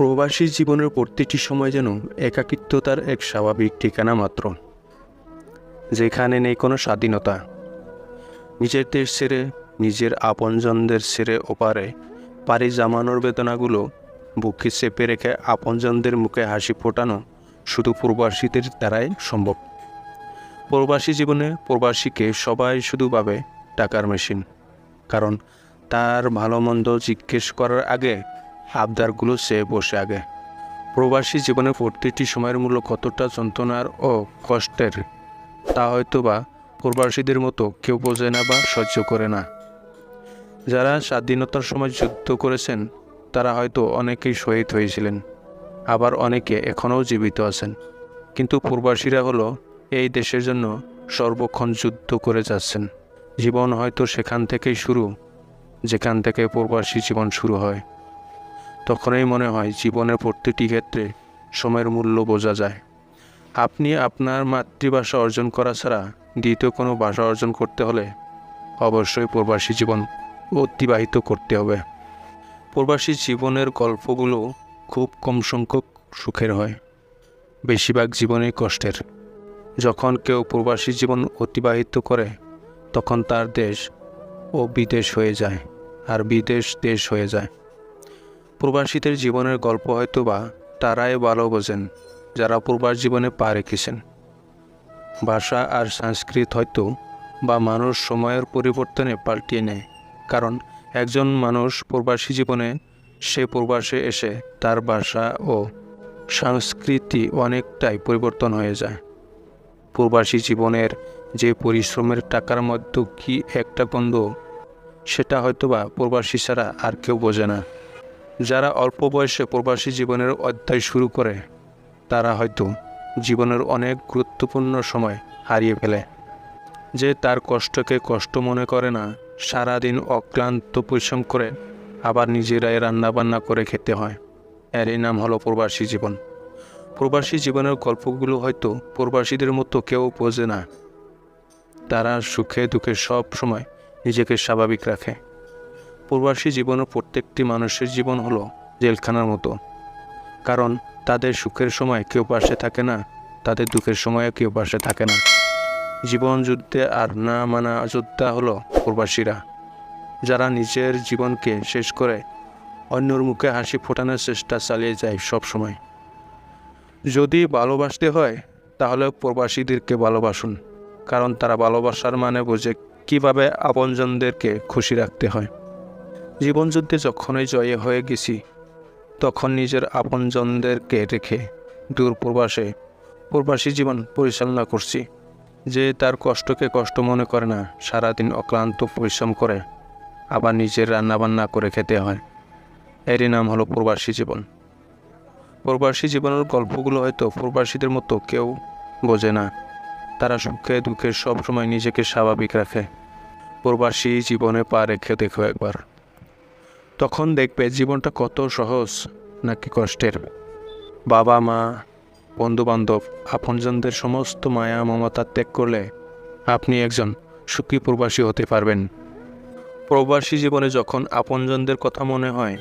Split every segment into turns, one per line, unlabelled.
প্রবাসী জীবনের প্রতিটি সময় যেন একাকিত্বতার এক স্বাভাবিক ঠিকানা মাত্র, যেখানে নেই কোনো স্বাধীনতা। নিজের দেশ ছেড়ে, নিজের আপনজনদের ছেড়ে ওপারে পাড়ি জামানোর বেদনাগুলো বুকে চেপে রেখে আপনজনদের মুখে হাসি ফোটানো শুধু প্রবাসীদের দ্বারাই সম্ভব। প্রবাসী জীবনে প্রবাসীকে সবাই শুধু ভাবে টাকার মেশিন, কারণ তার ভালো মন্দ জিজ্ঞেস করার আগে আবদারগুলো সে বসে আগে। প্রবাসী জীবনে প্রতিটি সময়ের মূল্য কতটা যন্ত্রণার ও কষ্টের, তা হয়তো বা প্রবাসীদের মতো কেউ বোঝে না বা সহ্য করে না। যারা স্বাধীনতার সময় যুদ্ধ করেছেন, তারা হয়তো অনেকেই শহীদ হয়েছিলেন, আবার অনেকে এখনও জীবিত আছেন। কিন্তু প্রবাসীরা হলো এই দেশের জন্য সর্বক্ষণ যুদ্ধ করে যাচ্ছেন। জীবন হয়তো সেখান থেকেই শুরু, যেখান থেকে প্রবাসী জীবন শুরু হয়। তখনই মনে হয় জীবনের প্রতিটি ক্ষেত্রে সময়ের মূল্য বোঝা যায়। আপনি আপনার মাতৃভাষা অর্জন করা ছাড়া দ্বিতীয় কোনো ভাষা অর্জন করতে হলে অবশ্যই প্রবাসী জীবন অতিবাহিত করতে হবে। প্রবাসী জীবনের গল্পগুলো খুব কম সংখ্যক সুখের হয়, বেশিরভাগ জীবনেই কষ্টের। যখন কেউ প্রবাসী জীবন অতিবাহিত করে, তখন তার দেশ ও বিদেশ হয়ে যায়, আর বিদেশ দেশ হয়ে যায়। প্রবাসীদের জীবনের গল্প হয়তো বা তারাই ভালো বোঝেন, যারা প্রবাস জীবনে পা রেখেছেন। ভাষা আর সংস্কৃত হয়তো বা মানুষ সময়ের পরিবর্তনে পাল্টিয়ে নেয়, কারণ একজন মানুষ প্রবাসী জীবনে সে প্রবাসে এসে তার ভাষা ও সংস্কৃতি অনেকটাই পরিবর্তন হয়ে যায়। প্রবাসী জীবনের যে পরিশ্রমের টাকার মধ্যে কি একটা গন্ধ, সেটা হয়তোবা প্রবাসী ছাড়া আর কেউ বোঝে না। যারা অল্প বয়সে প্রবাসী জীবনের অধ্যায় শুরু করে, তারা হয়তো জীবনের অনেক গুরুত্বপূর্ণ সময় হারিয়ে ফেলে, যে তার কষ্টকে কষ্ট মনে করে না, সারাদিন অক্লান্ত পরিশ্রম করে আবার নিজেরাই রান্নাবান্না করে খেতে হয়। এরই নাম হলো প্রবাসী জীবন। প্রবাসী জীবনের গল্পগুলো হয়তো প্রবাসীদের মতো কেউ বোঝে না। তারা সুখে দুঃখে সব সময় নিজেকে স্বাভাবিক রাখে। প্রবাসী জীবনের প্রত্যেকটি মানুষের জীবন হলো জেলখানার মতো। কারণ তাদের সুখের সময় কেউ পাশে থাকে না, তাদের দুঃখের সময়ে কেউ পাশে থাকে না। জীবন যুদ্ধে আর না মানা যোদ্ধা হলো প্রবাসীরা যারা নিজের জীবনকে শেষ করে অন্যর মুখে হাসি ফোটানোর চেষ্টা চালিয়ে যায় সব সময় যদি ভালোবাসতে হয়, তাহলে প্রবাসীদেরকে ভালোবাসুন, কারণ তারা ভালোবাসার মানে বোঝে কীভাবে আপনজনদেরকে খুশি রাখতে হয়। জীবনযুদ্ধে যখনই জয়ে হয়ে গেছি, তখন নিজের আপনজনদেরকে রেখে দূর প্রবাসে, প্রবাসী জীবন পরিচালনা করছি। যে তার কষ্টকে কষ্ট মনে করে না, সারাদিন অক্লান্ত পরিশ্রম করে আবার নিজের রান্নাবান্না করে খেতে হয়। এরই নাম হলো প্রবাসী জীবন। প্রবাসী জীবনের গল্পগুলো হয়তো প্রবাসীদের মতো কেউ বোঝে না। তারা সুখে দুঃখে সবসময় নিজেকে স্বাভাবিক রাখে। প্রবাসী জীবনে পা রেখে দেখো একবার। তখন দেখবে জীবনটা কত সহজ নাকি কষ্টের। বাবা, মা, বন্ধুবান্ধব, আপনজনদের সমস্ত মায়া মমতা ত্যাগ করলে আপনি একজন সুখী প্রবাসী হতে পারবেন। প্রবাসী জীবনে যখন আপনজনদের কথা মনে হয়,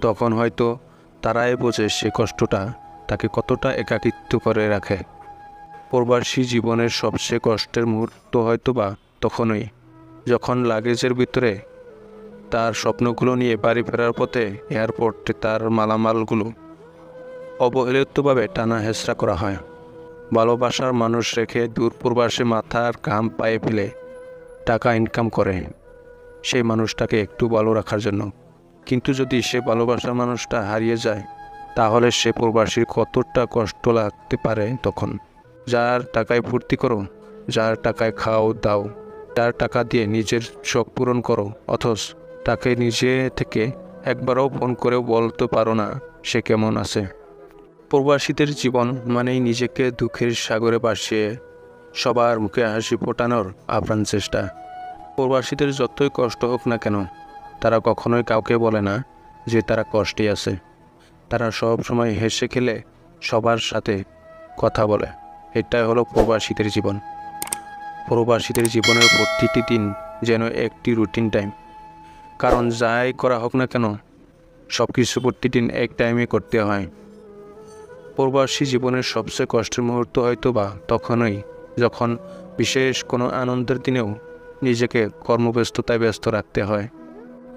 তখন হয়তো তারাই বোঝে সে কষ্টটা তাকে কতটা একাকিত্ব করে রাখে। প্রবাসী জীবনের সবচেয়ে কষ্টের মুহূর্ত হয়তো বা তখনই, যখন লাগেজের ভিতরে তার স্বপ্নগুলো নিয়ে বাড়ি ফেরার পথে এয়ারপোর্টে তার মালামালগুলো অবহেলিতভাবে টানা হেঁচড়া করা হয়। ভালোবাসার মানুষ রেখে দূর প্রবাসে মাথার কাম পায়ে ফেলে টাকা ইনকাম করে। সেই মানুষটাকে একটু ভালো রাখার জন্য। কিন্তু যদি সে ভালোবাসার মানুষটা হারিয়ে যায়, তাহলে সে প্রবাসীর কতটা কষ্ট লাগতে পারে তখন? যার টাকায় ফুর্তি করো, যার টাকায় খাও দাও, যার টাকা দিয়ে নিজের শখ পূরণ করো, অথচ তাকে নিজে থেকে একবারও ফোন করেও বলতে পারো না সে কেমন আছে। প্রবাসীদের জীবন মানেই নিজেকে দুঃখের সাগরে ভাসিয়ে সবার মুখে হাসি ফোটানোর আপ্রাণ চেষ্টা। প্রবাসীদের যতই কষ্ট হোক না কেন, তারা কখনোই কাউকে বলে না যে তারা কষ্টে আছে। তারা সব সময় হেসে খেলে সবার সাথে কথা বলে। এটাই হলো প্রবাসীদের জীবন। প্রবাসীদের জীবনের প্রতিটি দিন যেন একটি রুটিন টাইম। কারণ যাই করা হোক না কেন সব কিছু প্রতিদিন এক টাইমে করতে হয়। প্রবাসী জীবনের সবচেয়ে কষ্টের মুহূর্ত হয়তো বা তখনই, যখন বিশেষ কোনো আনন্দের দিনেও নিজেকে কর্মব্যস্ততায় ব্যস্ত রাখতে হয়।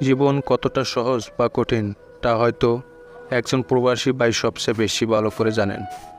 জীবন কতটা সহজ বা কঠিন, তা হয়তো একজন প্রবাসী বাই সবচেয়ে বেশি ভালো করে জানেন।